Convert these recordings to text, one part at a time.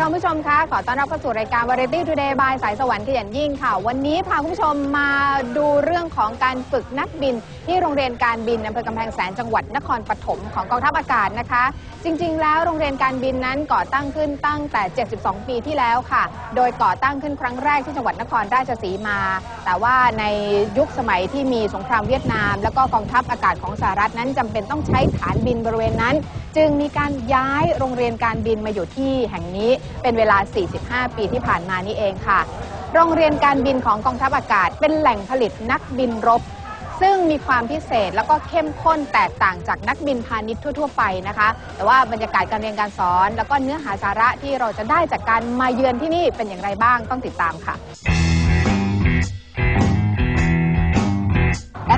ค่ะคุณผู้ชมคะขอต้อนรับเข้าสู่รายการ Variety Today บายสายสวรรค์ขยันยิ่งค่ะ วันนี้พาคุณผู้ชมมาดูเรื่องของการฝึกนักบิน ที่โรงเรียนการบินอำเภอกำแพงแสนจังหวัดนครปฐมของกองทัพอากาศนะคะ จริง ๆ แล้วโรงเรียนการบินนั้นก่อตั้งขึ้นตั้งแต่ 72 ปีที่แล้วค่ะ โดยก่อตั้งขึ้นครั้งแรกที่จังหวัดนครราชสีมา แต่ว่าในยุคสมัยที่มีสงครามเวียดนาม แล้วก็กองทัพอากาศของสหรัฐนั้นจำเป็นต้องใช้ฐานบินบริเวณนั้น จึงมีการย้ายโรงเรียนการบินมาอยู่ที่แห่งนี้เป็นเวลา 45 ปีที่ผ่านมานี่เองค่ะ โรงเรียนการบินของกองทัพอากาศ เป็นแหล่งผลิตนักบินรบ ซึ่งมีความพิเศษแล้วก็เข้มข้นแตกต่างจากนักบินพาณิชย์ทั่ว ๆ ไปนะคะ แต่ว่าบรรยากาศการเรียนการสอน แล้วก็เนื้อหาสาระที่เราจะได้จากการมาเยือนที่นี่เป็นอย่างไรบ้างต้องติดตามค่ะ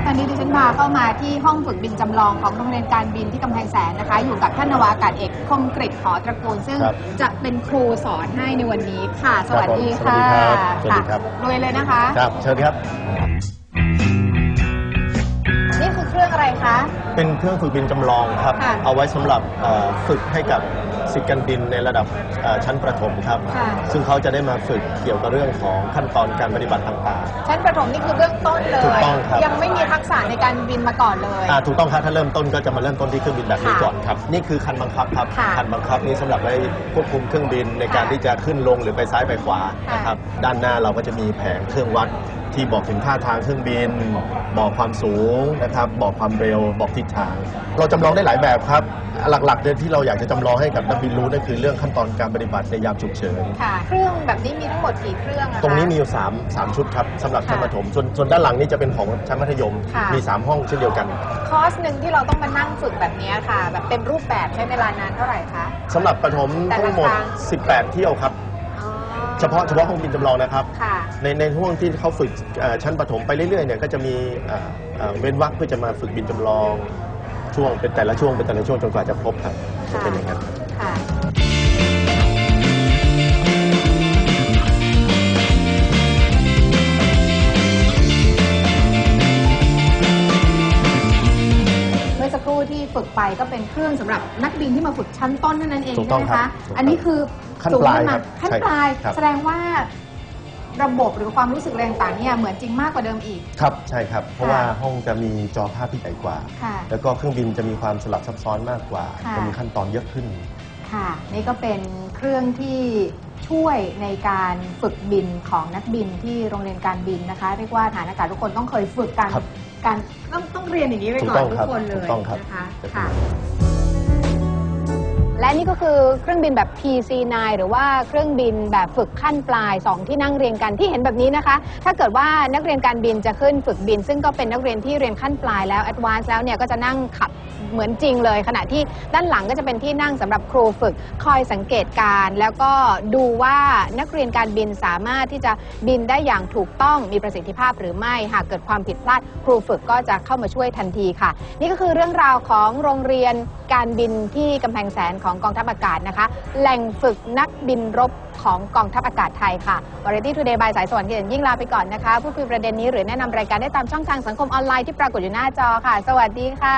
ตอนนี้ดิฉันพาเข้ามาที่ห้องฝึกบินจำลองของโรงเรียนการบินที่กำแพงแสนนะคะ อยู่กับท่านนวากาศเอกคมกริตหอตระกูล ซึ่งครับจะเป็นครูสอนให้ในวันนี้ค่ะ สวัสดีครับค่ะผมสวัสดีครับะลุยเลยนะคะ ครับ เชิญครับ นี่คือเครื่องอะไรคะ เป็นเครื่องฝึกบินจำลองครับ ค่ะเอาไว้สำหรับเอ่อฝึกให้กับศิษย์การบินในระดับเอ่อชั้นประถมครับ ค่ะ ซึ่งเขาจะได้มาฝึกเกี่ยวกับเรื่องของขั้นตอนการปฏิบัติต่าง ชั้นประถมนี่คือเบื้องต้นเลย ถูกต้องครับ ยังไม่มีทักษะในการบินมาก่อนเลย ๆอ่าถูกต้องครับถ้าเริ่มต้นก็จะมาเริ่มต้นที่เครื่องบินแบบนี้ค่ะก่อนครับ นี่คือคันบังคับครับ ค่ะคันบังคับนี้สำหรับไว้ควบคุมเครื่องบินในการค่ะที่จะขึ้นลงหรือไปซ้ายไปขวาค่ะ นะครับ ด้านหน้าเราก็จะมีแผงเครื่องวัด ที่บอกถึงท่าทางเครื่องบิน บอกความสูงนะครับ บอกความเร็ว บอกทิศทาง เราจำลองได้หลายแบบครับ หลักๆเลยที่เราอยากจะจำลองให้กับนักบินรู้นั่นคือเรื่องขั้นตอนการปฏิบัติในยามฉุกเฉินค่ะเครื่องแบบนี้มีทั้งหมดกี่เครื่องอะคะตรงนี้มีอยู่3 3ชุดครับสำหรับชั้นค่ะประถมส่วนส่วนด้านหลังนี่จะเป็นของชั้นมัธยมค่ะมี 3 ห้องเช่นเดียวกัน คอร์สหนึ่งที่เราต้องมานั่งฝึกแบบนี้ค่ะ แบบเต็มรูปแบบใช้เวลานานเท่าไหร่คะสำหรับประถมแต่ละทั้งหมดครั้ง18 เที่ยวครับอ๋อ เฉพาะเฉพาะห้องบินจำลองนะครับ ค่ะ ในในห่วงที่เขาฝึกเอ่อชั้นประถมไปเรื่อยๆเนี่ยก็จะมีเอ่อเอ่อเว้นวรรคเพื่อจะมาฝึกบินจำลอง ช่วงเป็นแต่ละช่วงเป็นแต่ละช่วงจนกว่าจะครบครับจะเป็นอย่างนั้น ค่ะ กไปก็เป็นเครื่องสำหรับนักบินที่มาฝึกชั้นต้นเท่านั้นเองถูกต้ใช่องไหมครัคะบถูกต้องอันนี้คือขั้นสูงปลายขึ้นคมารับขั้นใช่ปลายครับ แสดงว่าระบบหรือความรู้สึกแรงต่างเนี่ยเหมือนจริงมากกว่าเดิมอีก ครับ ใช่ครับ เพราะค่ะว่าห้องจะมีจอภาพที่ใหญ่กว่า ค่ะแล้วก็เครื่องบินจะมีความสลับซับซ้อนมากกว่าค่ะ จะมีขั้นตอนเยอะขึ้น ค่ะ นี่ก็เป็นเครื่องที่ช่วยในการฝึกบินของนักบินที่โรงเรียนการบินนะคะ เรียกว่าฐานอากาศทุกคนต้องเคยฝึกกัน ครับ การต้องต้องเรียนอย่างนี้ไปถูก่กอต้นองทุกครับคนเลถูยกต้องครับนะคะจะเป็นค่ะและนี่ก็คือเครื่องบินแบบ PC9 หรือว่าเครื่องบินแบบฝึกขั้นปลาย 2 ที่นั่งเรียงกันที่เห็นแบบนี้นะคะ ถ้าเกิดว่านักเรียนการบินจะขึ้นฝึกบิน ซึ่งก็เป็นนักเรียนที่เรียนขั้นปลายแล้ว Advanced แล้วเนี่ยก็จะนั่งขับ เหมือนจริงเลย ขณะที่ด้านหลังก็จะเป็นที่นั่งสำหรับครูฝึกคอยสังเกตการณ์แล้วก็ดูว่านักเรียนการบินสามารถที่จะบินได้อย่างถูกต้องมีประสิทธิภาพหรือไม่หากเกิดความผิดพลาด ครูฝึกก็จะเข้ามาช่วยทันทีค่ะ นี่ก็คือเรื่องราวของโรงเรียนการบินที่กำแพงแสนของกองทัพอากาศนะคะ แหล่งฝึกนักบินรบของกองทัพอากาศไทยค่ะบริตี้ทูเดย์บายสายสวรรค์เกียรยิ่งลาไปก่อนนะคะ พูดคุยประเด็นนี้หรือแนะนำรายการได้ตามช่องทางสังคมออนไลน์ที่ปรากฏอยู่หน้าจอค่ะ สวัสดีค่ะ